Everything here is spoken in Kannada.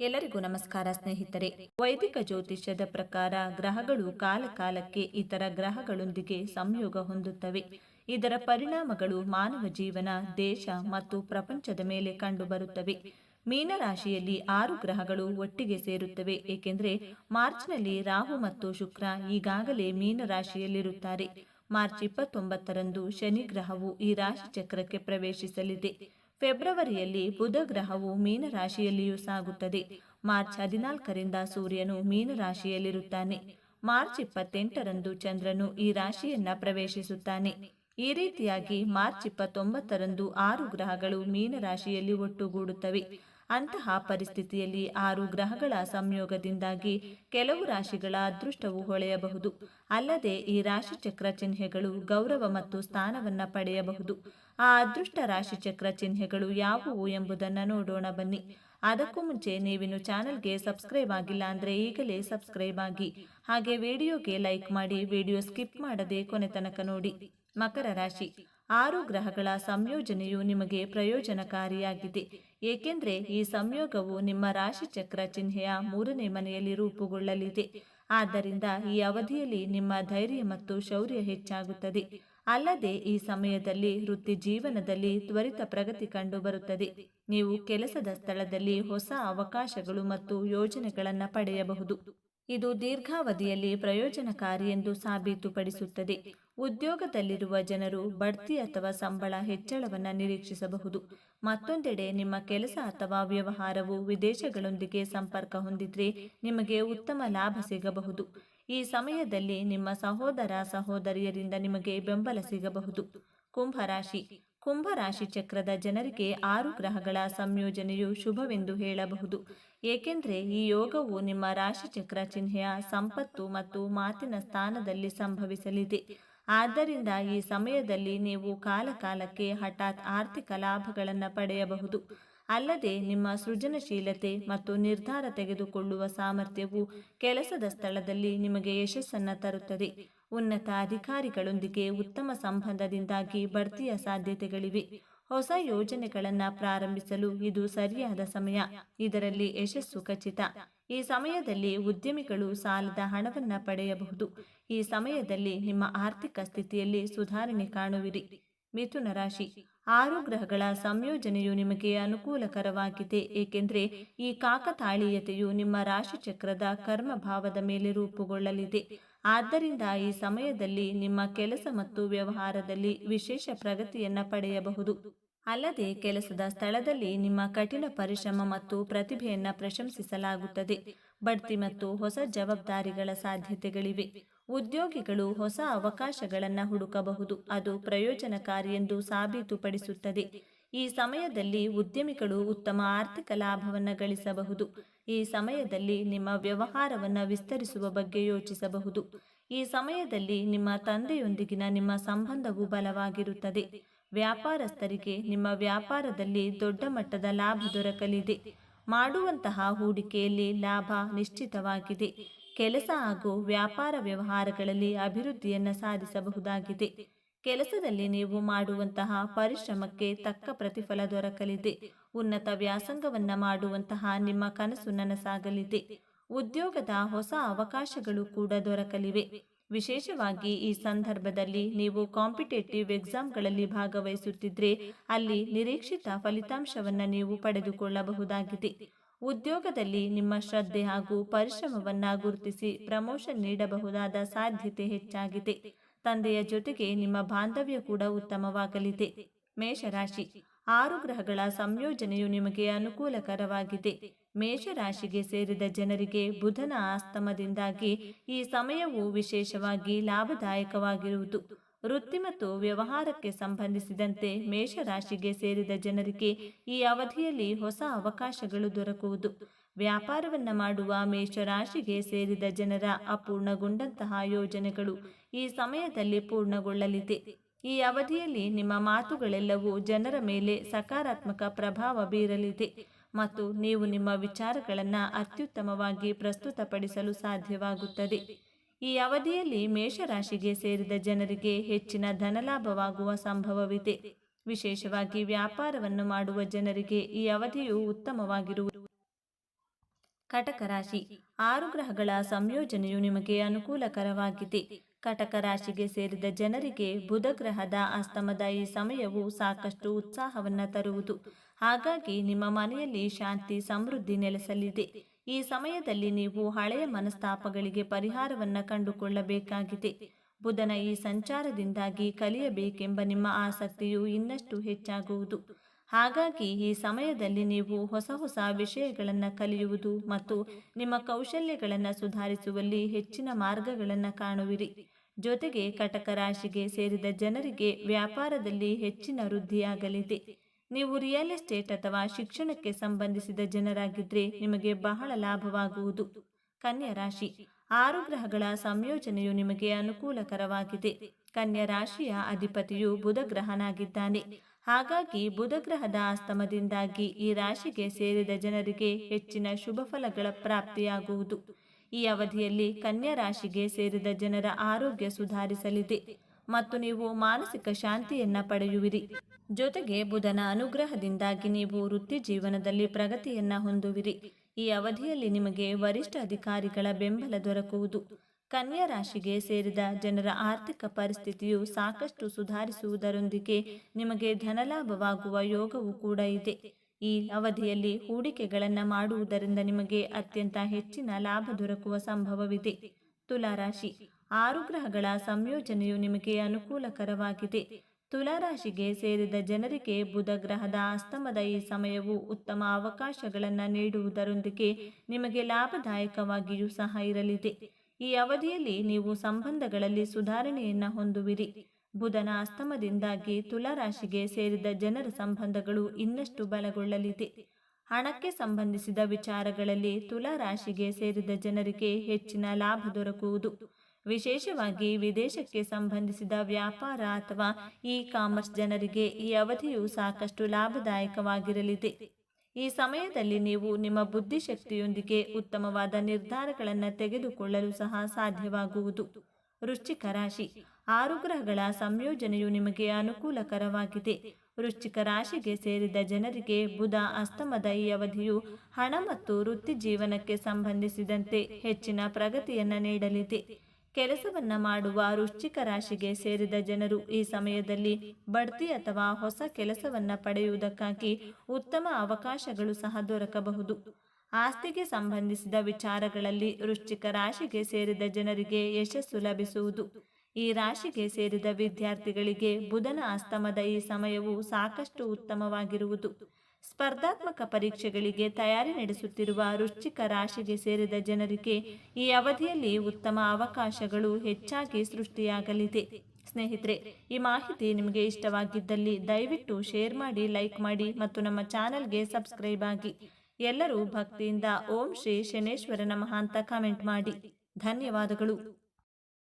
ಎಲ್ಲರಿಗೂ ನಮಸ್ಕಾರ, ಸ್ನೇಹಿತರೆ. ವೈದಿಕ ಜ್ಯೋತಿಷ್ಯದ ಪ್ರಕಾರ ಗ್ರಹಗಳು ಕಾಲಕಾಲಕ್ಕೆ ಇತರ ಗ್ರಹಗಳೊಂದಿಗೆ ಸಂಯೋಗ ಹೊಂದುತ್ತವೆ. ಇದರ ಪರಿಣಾಮಗಳು ಮಾನವ ಜೀವನ, ದೇಶ ಮತ್ತು ಪ್ರಪಂಚದ ಮೇಲೆ ಕಂಡುಬರುತ್ತವೆ. ಮೀನರಾಶಿಯಲ್ಲಿ ಆರು ಗ್ರಹಗಳು ಒಟ್ಟಿಗೆ ಸೇರುತ್ತವೆ, ಏಕೆಂದರೆ ಮಾರ್ಚ್ನಲ್ಲಿ ರಾಹು ಮತ್ತು ಶುಕ್ರ ಈಗಾಗಲೇ ಮೀನರಾಶಿಯಲ್ಲಿರುತ್ತಾರೆ. ಮಾರ್ಚ್ ಇಪ್ಪತ್ತೊಂಬತ್ತರಂದು ಶನಿ ಗ್ರಹವು ಈ ರಾಶಿ ಚಕ್ರಕ್ಕೆ ಪ್ರವೇಶಿಸಲಿದೆ. ಫೆಬ್ರವರಿಯಲ್ಲಿ ಬುಧ ಗ್ರಹವು ಮೀನರಾಶಿಯಲ್ಲಿಯೂ ಸಾಗುತ್ತದೆ. ಮಾರ್ಚ್ ಹದಿನಾಲ್ಕರಿಂದ ಸೂರ್ಯನು ಮೀನರಾಶಿಯಲ್ಲಿರುತ್ತಾನೆ. ಮಾರ್ಚ್ ಇಪ್ಪತ್ತೆಂಟರಂದು ಚಂದ್ರನು ಈ ರಾಶಿಯನ್ನ ಪ್ರವೇಶಿಸುತ್ತಾನೆ. ಈ ರೀತಿಯಾಗಿ ಮಾರ್ಚ್ ಇಪ್ಪತ್ತೊಂಬತ್ತರಂದು ಆರು ಗ್ರಹಗಳು ಮೀನರಾಶಿಯಲ್ಲಿ ಒಟ್ಟುಗೂಡುತ್ತವೆ. ಅಂತಹ ಪರಿಸ್ಥಿತಿಯಲ್ಲಿ ಆರು ಗ್ರಹಗಳ ಸಂಯೋಗದಿಂದಾಗಿ ಕೆಲವು ರಾಶಿಗಳ ಅದೃಷ್ಟವು ಹೊಳೆಯಬಹುದು. ಅಲ್ಲದೆ ಈ ರಾಶಿ ಚಕ್ರ ಚಿಹ್ನೆಗಳು ಗೌರವ ಮತ್ತು ಸ್ಥಾನವನ್ನು ಪಡೆಯಬಹುದು. ಆ ಅದೃಷ್ಟ ರಾಶಿ ಚಕ್ರ ಚಿಹ್ನೆಗಳು ಯಾವುವು ಎಂಬುದನ್ನು ನೋಡೋಣ ಬನ್ನಿ. ಅದಕ್ಕೂ ಮುಂಚೆ ನೀವಿನ್ನು ಚಾನೆಲ್ಗೆ ಸಬ್ಸ್ಕ್ರೈಬ್ ಆಗಿಲ್ಲ ಅಂದರೆ ಈಗಲೇ ಸಬ್ಸ್ಕ್ರೈಬ್ ಆಗಿ. ಹಾಗೆ ವಿಡಿಯೋಗೆ ಲೈಕ್ ಮಾಡಿ ವಿಡಿಯೋ ಸ್ಕಿಪ್ ಮಾಡದೆ ಕೊನೆ ತನಕ ನೋಡಿ. ಮಕರ ರಾಶಿ. ಆರು ಗ್ರಹಗಳ ಸಂಯೋಜನೆಯು ನಿಮಗೆ ಪ್ರಯೋಜನಕಾರಿಯಾಗಿದೆ, ಏಕೆಂದರೆ ಈ ಸಂಯೋಗವು ನಿಮ್ಮ ರಾಶಿಚಕ್ರ ಚಿಹ್ನೆಯ ಮೂರನೇ ಮನೆಯಲ್ಲಿ ರೂಪುಗೊಳ್ಳಲಿದೆ. ಆದ್ದರಿಂದ ಈ ಅವಧಿಯಲ್ಲಿ ನಿಮ್ಮ ಧೈರ್ಯ ಮತ್ತು ಶೌರ್ಯ ಹೆಚ್ಚಾಗುತ್ತದೆ. ಅಲ್ಲದೆ ಈ ಸಮಯದಲ್ಲಿ ವೃತ್ತಿ ಜೀವನದಲ್ಲಿ ತ್ವರಿತ ಪ್ರಗತಿ ಕಂಡುಬರುತ್ತದೆ. ನೀವು ಕೆಲಸದ ಸ್ಥಳದಲ್ಲಿ ಹೊಸ ಅವಕಾಶಗಳು ಮತ್ತು ಯೋಜನೆಗಳನ್ನು ಪಡೆಯಬಹುದು. ಇದು ದೀರ್ಘಾವಧಿಯಲ್ಲಿ ಪ್ರಯೋಜನಕಾರಿ ಎಂದು ಸಾಬೀತುಪಡಿಸುತ್ತದೆ. ಉದ್ಯೋಗದಲ್ಲಿರುವ ಜನರು ಬಡ್ತಿ ಅಥವಾ ಸಂಬಳ ಹೆಚ್ಚಳವನ್ನು ನಿರೀಕ್ಷಿಸಬಹುದು. ಮತ್ತೊಂದೆಡೆ ನಿಮ್ಮ ಕೆಲಸ ಅಥವಾ ವ್ಯವಹಾರವು ವಿದೇಶಗಳೊಂದಿಗೆ ಸಂಪರ್ಕ ಹೊಂದಿದ್ರೆ ನಿಮಗೆ ಉತ್ತಮ ಲಾಭ ಸಿಗಬಹುದು. ಈ ಸಮಯದಲ್ಲಿ ನಿಮ್ಮ ಸಹೋದರ ಸಹೋದರಿಯರಿಂದ ನಿಮಗೆ ಬೆಂಬಲ ಸಿಗಬಹುದು. ಕುಂಭರಾಶಿ ಕುಂಭರಾಶಿ ಚಕ್ರದ ಜನರಿಗೆ ಆರು ಗ್ರಹಗಳ ಸಂಯೋಜನೆಯು ಶುಭವೆಂದು ಹೇಳಬಹುದು. ಏಕೆಂದರೆ ಈ ಯೋಗವು ನಿಮ್ಮ ರಾಶಿ ಚಕ್ರ ಚಿಹ್ನೆಯ ಸಂಪತ್ತು ಮತ್ತು ಮಾತಿನ ಸ್ಥಾನದಲ್ಲಿ ಸಂಭವಿಸಲಿದೆ. ಆದ್ದರಿಂದ ಈ ಸಮಯದಲ್ಲಿ ನೀವು ಕಾಲಕಾಲಕ್ಕೆ ಹಠಾತ್ ಆರ್ಥಿಕ ಲಾಭಗಳನ್ನು ಪಡೆಯಬಹುದು. ಅಲ್ಲದೆ ನಿಮ್ಮ ಸೃಜನಶೀಲತೆ ಮತ್ತು ನಿರ್ಧಾರ ತೆಗೆದುಕೊಳ್ಳುವ ಸಾಮರ್ಥ್ಯವು ಕೆಲಸದ ಸ್ಥಳದಲ್ಲಿ ನಿಮಗೆ ಯಶಸ್ಸನ್ನು ತರುತ್ತದೆ. ಉನ್ನತ ಅಧಿಕಾರಿಗಳೊಂದಿಗೆ ಉತ್ತಮ ಸಂಬಂಧದಿಂದಾಗಿ ಬಡ್ತಿಯ ಸಾಧ್ಯತೆಗಳಿವೆ. ಹೊಸ ಯೋಜನೆಗಳನ್ನು ಪ್ರಾರಂಭಿಸಲು ಇದು ಸರಿಯಾದ ಸಮಯ. ಇದರಲ್ಲಿ ಯಶಸ್ಸು ಖಚಿತ. ಈ ಸಮಯದಲ್ಲಿ ಉದ್ಯಮಿಗಳು ಸಾಲದ ಹಣವನ್ನು ಪಡೆಯಬಹುದು. ಈ ಸಮಯದಲ್ಲಿ ನಿಮ್ಮ ಆರ್ಥಿಕ ಸ್ಥಿತಿಯಲ್ಲಿ ಸುಧಾರಣೆ ಕಾಣುವಿರಿ. ಮಿಥುನ ರಾಶಿ. ಆರು ಗ್ರಹಗಳ ಸಂಯೋಜನೆಯು ನಿಮಗೆ ಅನುಕೂಲಕರವಾಗಿದೆ. ಏಕೆಂದರೆ ಈ ಕಾಕತಾಳೀಯತೆಯು ನಿಮ್ಮ ರಾಶಿ ಚಕ್ರದ ಕರ್ಮಭಾವದ ಮೇಲೆ ರೂಪುಗೊಳ್ಳಲಿದೆ. ಆದ್ದರಿಂದ ಈ ಸಮಯದಲ್ಲಿ ನಿಮ್ಮ ಕೆಲಸ ಮತ್ತು ವ್ಯವಹಾರದಲ್ಲಿ ವಿಶೇಷ ಪ್ರಗತಿಯನ್ನು ಪಡೆಯಬಹುದು. ಅಲ್ಲದೆ ಕೆಲಸದ ಸ್ಥಳದಲ್ಲಿ ನಿಮ್ಮ ಕಠಿಣ ಪರಿಶ್ರಮ ಮತ್ತು ಪ್ರತಿಭೆಯನ್ನು ಪ್ರಶಂಸಿಸಲಾಗುತ್ತದೆ. ಬಡ್ತಿ ಮತ್ತು ಹೊಸ ಜವಾಬ್ದಾರಿಗಳ ಸಾಧ್ಯತೆಗಳಿವೆ. ಉದ್ಯೋಗಿಗಳು ಹೊಸ ಅವಕಾಶಗಳನ್ನು ಹುಡುಕಬಹುದು. ಅದು ಪ್ರಯೋಜನಕಾರಿ ಎಂದು ಸಾಬೀತುಪಡಿಸುತ್ತದೆ. ಈ ಸಮಯದಲ್ಲಿ ಉದ್ಯಮಿಗಳು ಉತ್ತಮ ಆರ್ಥಿಕ ಲಾಭವನ್ನು ಗಳಿಸಬಹುದು. ಈ ಸಮಯದಲ್ಲಿ ನಿಮ್ಮ ವ್ಯವಹಾರವನ್ನು ವಿಸ್ತರಿಸುವ ಬಗ್ಗೆ ಯೋಚಿಸಬಹುದು. ಈ ಸಮಯದಲ್ಲಿ ನಿಮ್ಮ ತಂದೆಯೊಂದಿಗಿನ ನಿಮ್ಮ ಸಂಬಂಧವು ಬಲವಾಗಿರುತ್ತದೆ. ವ್ಯಾಪಾರಸ್ಥರಿಗೆ ನಿಮ್ಮ ವ್ಯಾಪಾರದಲ್ಲಿ ದೊಡ್ಡ ಮಟ್ಟದ ಲಾಭ ದೊರಕಲಿದೆ. ಮಾಡುವಂತಹ ಹೂಡಿಕೆಯಲ್ಲಿ ಲಾಭ ನಿಶ್ಚಿತವಾಗಿದೆ. ಕೆಲಸ ಹಾಗೂ ವ್ಯಾಪಾರ ವ್ಯವಹಾರಗಳಲ್ಲಿ ಅಭಿವೃದ್ಧಿಯನ್ನು ಸಾಧಿಸಬಹುದಾಗಿದೆ. ಕೆಲಸದಲ್ಲಿ ನೀವು ಮಾಡುವಂತಹ ಪರಿಶ್ರಮಕ್ಕೆ ತಕ್ಕ ಪ್ರತಿಫಲ ದೊರಕಲಿದೆ. ಉನ್ನತ ವ್ಯಾಸಂಗವನ್ನ ಮಾಡುವಂತಹ ನಿಮ್ಮ ಕನಸು ನನಸಾಗಲಿದೆ. ಉದ್ಯೋಗದ ಹೊಸ ಅವಕಾಶಗಳು ಕೂಡ ದೊರಕಲಿವೆ. ವಿಶೇಷವಾಗಿ ಈ ಸಂದರ್ಭದಲ್ಲಿ ನೀವು ಕಾಂಪಿಟೇಟಿವ್ ಎಕ್ಸಾಮ್ಗಳಲ್ಲಿ ಭಾಗವಹಿಸುತ್ತಿದ್ರೆ ಅಲ್ಲಿ ನಿರೀಕ್ಷಿತ ಫಲಿತಾಂಶವನ್ನು ನೀವು ಪಡೆದುಕೊಳ್ಳಬಹುದಾಗಿದೆ. ಉದ್ಯೋಗದಲ್ಲಿ ನಿಮ್ಮ ಶ್ರದ್ಧೆ ಹಾಗೂ ಪರಿಶ್ರಮವನ್ನು ಗುರುತಿಸಿ ಪ್ರಮೋಷನ್ ನೀಡಬಹುದಾದ ಸಾಧ್ಯತೆ ಹೆಚ್ಚಾಗಿದೆ. ತಂದೆಯ ಜೊತೆಗೆ ನಿಮ್ಮ ಬಾಂಧವ್ಯ ಕೂಡ ಉತ್ತಮವಾಗಲಿದೆ. ಮೇಷರಾಶಿ. ಆರು ಗ್ರಹಗಳ ಸಂಯೋಜನೆಯು ನಿಮಗೆ ಅನುಕೂಲಕರವಾಗಿದೆ. ಮೇಷರಾಶಿಗೆ ಸೇರಿದ ಜನರಿಗೆ ಬುಧನ ಆಸ್ತಮದಿಂದಾಗಿ ಈ ಸಮಯವು ವಿಶೇಷವಾಗಿ ಲಾಭದಾಯಕವಾಗಿರುವುದು. ವೃತ್ತಿ ಮತ್ತು ವ್ಯವಹಾರಕ್ಕೆ ಸಂಬಂಧಿಸಿದಂತೆ ಮೇಷರಾಶಿಗೆ ಸೇರಿದ ಜನರಿಗೆ ಈ ಅವಧಿಯಲ್ಲಿ ಹೊಸ ಅವಕಾಶಗಳು ದೊರಕುವುದು. ವ್ಯಾಪಾರವನ್ನ ಮಾಡುವ ಮೇಷರಾಶಿಗೆ ಸೇರಿದ ಜನರ ಅಪೂರ್ಣಗೊಂಡಂತಹ ಯೋಜನೆಗಳು ಈ ಸಮಯದಲ್ಲಿ ಪೂರ್ಣಗೊಳ್ಳಲಿದೆ. ಈ ಅವಧಿಯಲ್ಲಿ ನಿಮ್ಮ ಮಾತುಗಳೆಲ್ಲವೂ ಜನರ ಮೇಲೆ ಸಕಾರಾತ್ಮಕ ಪ್ರಭಾವ ಬೀರಲಿದೆ ಮತ್ತು ನೀವು ನಿಮ್ಮ ವಿಚಾರಗಳನ್ನು ಅತ್ಯುತ್ತಮವಾಗಿ ಪ್ರಸ್ತುತಪಡಿಸಲು ಸಾಧ್ಯವಾಗುತ್ತದೆ. ಈ ಅವಧಿಯಲ್ಲಿ ಮೇಷರಾಶಿಗೆ ಸೇರಿದ ಜನರಿಗೆ ಹೆಚ್ಚಿನ ಧನಲಾಭವಾಗುವ ಸಂಭವವಿದೆ. ವಿಶೇಷವಾಗಿ ವ್ಯಾಪಾರವನ್ನು ಮಾಡುವ ಜನರಿಗೆ ಈ ಅವಧಿಯು ಉತ್ತಮವಾಗಿರುವುದು ಕಟಕ ರಾಶಿ. ಆರು ಗ್ರಹಗಳ ಸಂಯೋಜನೆಯು ನಿಮಗೆ ಅನುಕೂಲಕರವಾಗಿದೆ. ಕಟಕ ರಾಶಿಗೆ ಸೇರಿದ ಜನರಿಗೆ ಬುಧ ಗ್ರಹದ ಅಸ್ತಮದ ಈ ಸಮಯವು ಸಾಕಷ್ಟು ಉತ್ಸಾಹವನ್ನು ತರುವುದು. ಹಾಗಾಗಿ ನಿಮ್ಮ ಮನೆಯಲ್ಲಿ ಶಾಂತಿ, ಸಮೃದ್ಧಿ ನೆಲೆಸಲಿದೆ. ಈ ಸಮಯದಲ್ಲಿ ನೀವು ಹಳೆಯ ಮನಸ್ತಾಪಗಳಿಗೆ ಪರಿಹಾರವನ್ನು ಕಂಡುಕೊಳ್ಳಬೇಕಾಗಿದೆ. ಬುಧನ ಈ ಸಂಚಾರದಿಂದಾಗಿ ಕಲಿಯಬೇಕೆಂಬ ನಿಮ್ಮ ಆಸಕ್ತಿಯು ಇನ್ನಷ್ಟು ಹೆಚ್ಚಾಗುವುದು. ಹಾಗಾಗಿ ಈ ಸಮಯದಲ್ಲಿ ನೀವು ಹೊಸ ಹೊಸ ವಿಷಯಗಳನ್ನು ಕಲಿಯುವುದು ಮತ್ತು ನಿಮ್ಮ ಕೌಶಲ್ಯಗಳನ್ನು ಸುಧಾರಿಸುವಲ್ಲಿ ಹೆಚ್ಚಿನ ಮಾರ್ಗಗಳನ್ನು ಕಾಣುವಿರಿ. ಜೊತೆಗೆ ಕಟಕ ರಾಶಿಗೆ ಸೇರಿದ ಜನರಿಗೆ ವ್ಯಾಪಾರದಲ್ಲಿ ಹೆಚ್ಚಿನ ವೃದ್ಧಿಯಾಗಲಿದೆ. ನೀವು ರಿಯಲ್ ಎಸ್ಟೇಟ್ ಅಥವಾ ಶಿಕ್ಷಣಕ್ಕೆ ಸಂಬಂಧಿಸಿದ ಜನರಾಗಿದ್ದರೆ ನಿಮಗೆ ಬಹಳ ಲಾಭವಾಗುವುದು. ಕನ್ಯಾ ರಾಶಿ, ಆರು ಗ್ರಹಗಳ ಸಂಯೋಜನೆಯು ನಿಮಗೆ ಅನುಕೂಲಕರವಾಗಿದೆ. ಕನ್ಯಾ ರಾಶಿಯ ಅಧಿಪತಿಯು ಬುಧ ಗ್ರಹನಾಗಿದ್ದಾನೆ. ಹಾಗಾಗಿ ಬುಧಗ್ರಹದ ಅಸ್ತಮದಿಂದಾಗಿ ಈ ರಾಶಿಗೆ ಸೇರಿದ ಜನರಿಗೆ ಹೆಚ್ಚಿನ ಶುಭ ಫಲಗಳ ಪ್ರಾಪ್ತಿಯಾಗುವುದು. ಈ ಅವಧಿಯಲ್ಲಿ ಕನ್ಯಾ ರಾಶಿಗೆ ಸೇರಿದ ಜನರ ಆರೋಗ್ಯ ಸುಧಾರಿಸಲಿದೆ ಮತ್ತು ನೀವು ಮಾನಸಿಕ ಶಾಂತಿಯನ್ನ ಪಡೆಯುವಿರಿ. ಜೊತೆಗೆ ಬುಧನ ಅನುಗ್ರಹದಿಂದಾಗಿ ನೀವು ವೃತ್ತಿ ಜೀವನದಲ್ಲಿ ಪ್ರಗತಿಯನ್ನ ಹೊಂದುವಿರಿ. ಈ ಅವಧಿಯಲ್ಲಿ ನಿಮಗೆ ವರಿಷ್ಠ ಅಧಿಕಾರಿಗಳ ಬೆಂಬಲ ದೊರಕುವುದು. ಕನ್ಯಾ ರಾಶಿಗೆ ಸೇರಿದ ಜನರ ಆರ್ಥಿಕ ಪರಿಸ್ಥಿತಿಯು ಸಾಕಷ್ಟು ಸುಧಾರಿಸುವುದರೊಂದಿಗೆ ನಿಮಗೆ ಧನಲಾಭವಾಗುವ ಯೋಗವೂ ಕೂಡ ಇದೆ. ಈ ಅವಧಿಯಲ್ಲಿ ಹೂಡಿಕೆಗಳನ್ನು ಮಾಡುವುದರಿಂದ ನಿಮಗೆ ಅತ್ಯಂತ ಹೆಚ್ಚಿನ ಲಾಭ ದೊರಕುವ ಸಂಭವವಿದೆ. ತುಲಾರಾಶಿ. ಆರು ಗ್ರಹಗಳ ಸಂಯೋಜನೆಯು ನಿಮಗೆ ಅನುಕೂಲಕರವಾಗಿದೆ. ತುಲಾರಾಶಿಗೆ ಸೇರಿದ ಜನರಿಗೆ ಬುಧ ಗ್ರಹದ ಅಸ್ತಮದ ಈ ಸಮಯವು ಉತ್ತಮ ಅವಕಾಶಗಳನ್ನು ನೀಡುವುದರೊಂದಿಗೆ ನಿಮಗೆ ಲಾಭದಾಯಕವಾಗಿಯೂ ಸಹ ಇರಲಿದೆ. ಈ ಅವಧಿಯಲ್ಲಿ ನೀವು ಸಂಬಂಧಗಳಲ್ಲಿ ಸುಧಾರಣೆಯನ್ನ ಹೊಂದುವಿರಿ. ಬುಧನ ಅಸ್ತಮದಿಂದಾಗಿ ತುಲಾರಾಶಿಗೆ ಸೇರಿದ ಜನರ ಸಂಬಂಧಗಳು ಇನ್ನಷ್ಟು ಬಲಗೊಳ್ಳಲಿದೆ. ಹಣಕ್ಕೆ ಸಂಬಂಧಿಸಿದ ವಿಚಾರಗಳಲ್ಲಿ ತುಲಾರಾಶಿಗೆ ಸೇರಿದ ಜನರಿಗೆ ಹೆಚ್ಚಿನ ಲಾಭ ದೊರಕುವುದು. ವಿಶೇಷವಾಗಿ ವಿದೇಶಕ್ಕೆ ಸಂಬಂಧಿಸಿದ ವ್ಯಾಪಾರ ಅಥವಾ ಇ ಕಾಮರ್ಸ್ ಜನರಿಗೆ ಈ ಅವಧಿಯು ಸಾಕಷ್ಟು ಲಾಭದಾಯಕವಾಗಿರಲಿದೆ. ಈ ಸಮಯದಲ್ಲಿ ನೀವು ನಿಮ್ಮ ಬುದ್ಧಿಶಕ್ತಿಯೊಂದಿಗೆ ಉತ್ತಮವಾದ ನಿರ್ಧಾರಗಳನ್ನು ತೆಗೆದುಕೊಳ್ಳಲು ಸಹ ಸಾಧ್ಯವಾಗುವುದು. ವೃಶ್ಚಿಕ ರಾಶಿ. ಆರು ಗ್ರಹಗಳ ಸಂಯೋಜನೆಯು ನಿಮಗೆ ಅನುಕೂಲಕರವಾಗಿದೆ. ವೃಶ್ಚಿಕ ರಾಶಿಗೆ ಸೇರಿದ ಜನರಿಗೆ ಬುಧ ಅಸ್ತಮದ ಈ ಅವಧಿಯು ಹಣ ಮತ್ತು ವೃತ್ತಿ ಜೀವನಕ್ಕೆ ಸಂಬಂಧಿಸಿದಂತೆ ಹೆಚ್ಚಿನ ಪ್ರಗತಿಯನ್ನು ನೀಡಲಿದೆ. ಕೆಲಸವನ್ನ ಮಾಡುವ ವೃಶ್ಚಿಕ ರಾಶಿಗೆ ಸೇರಿದ ಜನರು ಈ ಸಮಯದಲ್ಲಿ ಬಡ್ತಿ ಅಥವಾ ಹೊಸ ಕೆಲಸವನ್ನ ಪಡೆಯುವುದಕ್ಕಾಗಿ ಉತ್ತಮ ಅವಕಾಶಗಳು ಸಹ ದೊರಕಬಹುದು. ಆಸ್ತಿಗೆ ಸಂಬಂಧಿಸಿದ ವಿಚಾರಗಳಲ್ಲಿ ವೃಶ್ಚಿಕ ರಾಶಿಗೆ ಸೇರಿದ ಜನರಿಗೆ ಯಶಸ್ಸು ಲಭಿಸುವುದು. ಈ ರಾಶಿಗೆ ಸೇರಿದ ವಿದ್ಯಾರ್ಥಿಗಳಿಗೆ ಬುಧನ ಅಸ್ತಮದ ಈ ಸಮಯವು ಸಾಕಷ್ಟು ಉತ್ತಮವಾಗಿರುವುದು. ಸ್ಪರ್ಧಾತ್ಮಕ ಪರೀಕ್ಷೆಗಳಿಗೆ ತಯಾರಿ ನಡೆಸುತ್ತಿರುವ ರುಚಿಕ ರಾಶಿಗೆ ಸೇರಿದ ಜನರಿಗೆ ಈ ಅವಧಿಯಲ್ಲಿ ಉತ್ತಮ ಅವಕಾಶಗಳು ಹೆಚ್ಚಾಗಿ ಸೃಷ್ಟಿಯಾಗಲಿದೆ. ಸ್ನೇಹಿತರೆ, ಈ ಮಾಹಿತಿ ನಿಮಗೆ ಇಷ್ಟವಾಗಿದ್ದಲ್ಲಿ ದಯವಿಟ್ಟು ಶೇರ್ ಮಾಡಿ, ಲೈಕ್ ಮಾಡಿ ಮತ್ತು ನಮ್ಮ ಚಾನಲ್ಗೆ ಸಬ್ಸ್ಕ್ರೈಬ್ ಆಗಿ. ಎಲ್ಲರೂ ಭಕ್ತಿಯಿಂದ ಓಂ ಶ್ರೀ ಶನೇಶ್ವರ ನಮಃ ಅಂತ ಕಮೆಂಟ್ ಮಾಡಿ. ಧನ್ಯವಾದಗಳು.